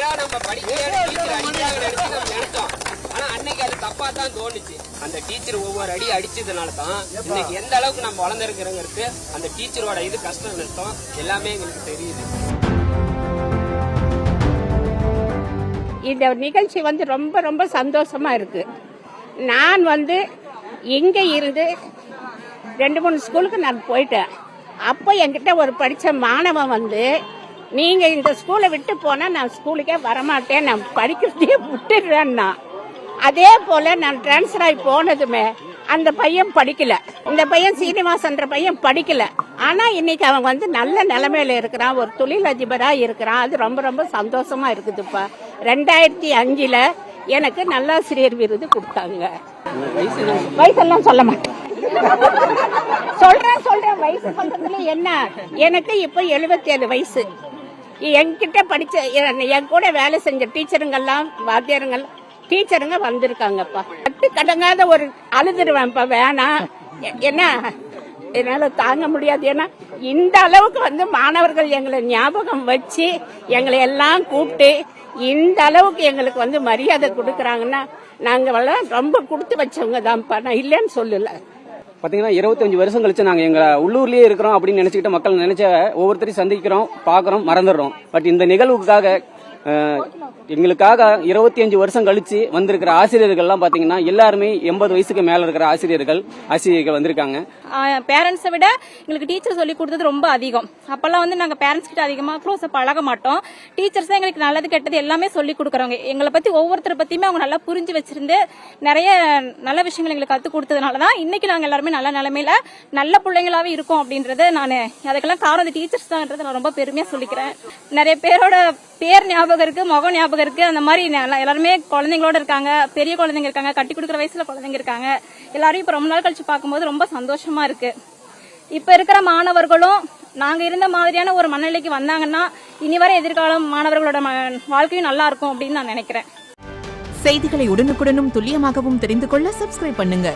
நம்ம ஆனா அன்னைக்கு அது தப்பா தான் தோணுச்சு. அந்த டீச்சர் ஒவ்வொரு அடி அடிச்சதுனால தான் இன்னைக்கு எந்த அளவுக்கு நம்ம வளர்ந்துருக்கிறோங்கிறது அந்த டீச்சரோட இது கஷ்டம் நஷ்டம் எல்லாமே எங்களுக்கு தெரியுது. இந்த நிகழ்ச்சி வந்து ரொம்ப ரொம்ப சந்தோஷமா இருக்கு. நான் வந்து இங்க இருந்து ரெண்டு மூணு ஸ்கூலுக்கு நான் போயிட்டேன். அப்போ என்கிட்ட ஒரு படித்த மாணவன் வந்து நீங்க இந்த ஸ்கூலை விட்டு போனா நான் ஸ்கூலுக்கே வரமாட்டேன். நான் படிக்கிறதே விட்டுடுறேன்னா. அதே போல நான் டிரான்ஸ்ஃபர் ஆகி போனதுமே அந்த பையன் படிக்கல. இந்த பையன் சீனிவாசன்ற பையன் படிக்கல. ஆனா இன்னைக்கு அவன் வந்து நல்ல நிலைமையில இருக்கிறான். ஒரு தொழிலதிபரா இருக்கிறான். அது ரொம்ப ரொம்ப சந்தோஷமா இருக்குதுப்பா. ரெண்டாயிரத்தி அஞ்சுல எனக்கு நல்லாசிரியர் விருது கொடுத்தாங்க. வயசெல்லாம் சொல்ல மாட்டேன். சொல்றேன் சொல்றேன். வயசு சொல்றதுல என்ன? எனக்கு இப்ப 77 வயசு. என்கிட்ட படிச்ச என் கூட வேலை செஞ்ச டீச்சருங்கெல்லாம் வாத்தியாருங்கள் டீச்சருங்க வந்திருக்காங்கப்பா. கட்டு கடங்காத ஒரு அழுதுருவேன்ப்பா வேணாம் என்ன என்னால தாங்க முடியாது. ஏன்னா இந்த அளவுக்கு வந்து மாணவர்கள் எங்களை ஞாபகம் வச்சு எங்களை எல்லாம் கூப்பிட்டு இந்த அளவுக்கு எங்களுக்கு வந்து மரியாதை கொடுக்கறாங்கன்னா நாங்க ரொம்ப கொடுத்து வச்சவங்க தான்ப்பா நான் இல்லைன்னு சொல்லல. பார்த்தீங்கன்னா இருபத்தஞ்சு வருஷம் கழிச்சு நாங்கள் எங்கள் உள்ளூர்லேயே இருக்கிறோம் அப்படின்னு நினச்சிக்கிட்டு மக்கள் நினைச்ச ஒவ்வொருத்தரையும் சந்திக்கிறோம் பார்க்குறோம் மறந்துடுறோம். பட் இந்த நிகழ்வுக்காக எங்களுக்காக இருபத்தி அஞ்சு வருஷம் கழிச்சு வந்திருக்கிற ஆசிரியர்கள்லாம் பாத்தீங்கன்னா எல்லாருமே எண்பது வயசுக்கு மேல இருக்கிற ஆசிரியர்கள் ஆசிரியர்கள் வந்திருக்காங்க. பேரண்ட்ஸை விட எங்களுக்கு டீச்சர் சொல்லி கொடுத்தது ரொம்ப அதிகம். அப்பெல்லாம் வந்து நாங்க பேரண்ட்ஸ் கிட்ட அதிகமா க்ளோஸா பழக மாட்டோம். டீச்சர்ஸ் தான் எங்களுக்கு நல்லது கெட்டது எல்லாமே சொல்லி கொடுக்குறவங்க. எங்களை பத்தி ஒவ்வொருத்தரை பத்தியுமே அவங்க நல்லா புரிஞ்சு வச்சிருந்து நிறைய நல்ல விஷயங்கள் எங்களுக்கு கத்து கொடுத்ததுனால தான் இன்னைக்கு நாங்க எல்லாருமே நல்ல நிலைமையில நல்ல பிள்ளைங்களாவே இருக்கோம் அப்படின்றது நான். அதுக்கெல்லாம் காரணம் இந்த டீச்சர்ஸ் தான் நான் ரொம்ப பெருமையா சொல்லிக்கிறேன். நிறைய பேரோட பேர் ஞாபகம் ஞாபகம் இருக்கு முகம் ஞாபகம் இருக்கு. அந்த மாதிரி எல்லாருமே குழந்தைங்களோட இருக்காங்க பெரிய குழந்தைங்க இருக்காங்க கட்டி கொடுக்குற வயசுல குழந்தைங்க இருக்காங்க. எல்லாரையும் இப்ப ரொம்ப நாள் கழிச்சு பார்க்கும்போது ரொம்ப சந்தோஷமா இருக்கு. இப்ப இருக்கிற மாணவர்களும் நாங்க இருந்த மாதிரியான ஒரு மனநிலைக்கு வந்தாங்கன்னா இனி வர எதிர்காலம் மாணவர்களோட ம- வாழ்க்கையும் நல்லா இருக்கும் அப்படின்னு நான் நினைக்கிறேன். செய்திகளை உடனுக்குடனும் துல்லியமாகவும் தெரிந்து கொள்ள சப்ஸ்கிரைப் பண்ணுங்க.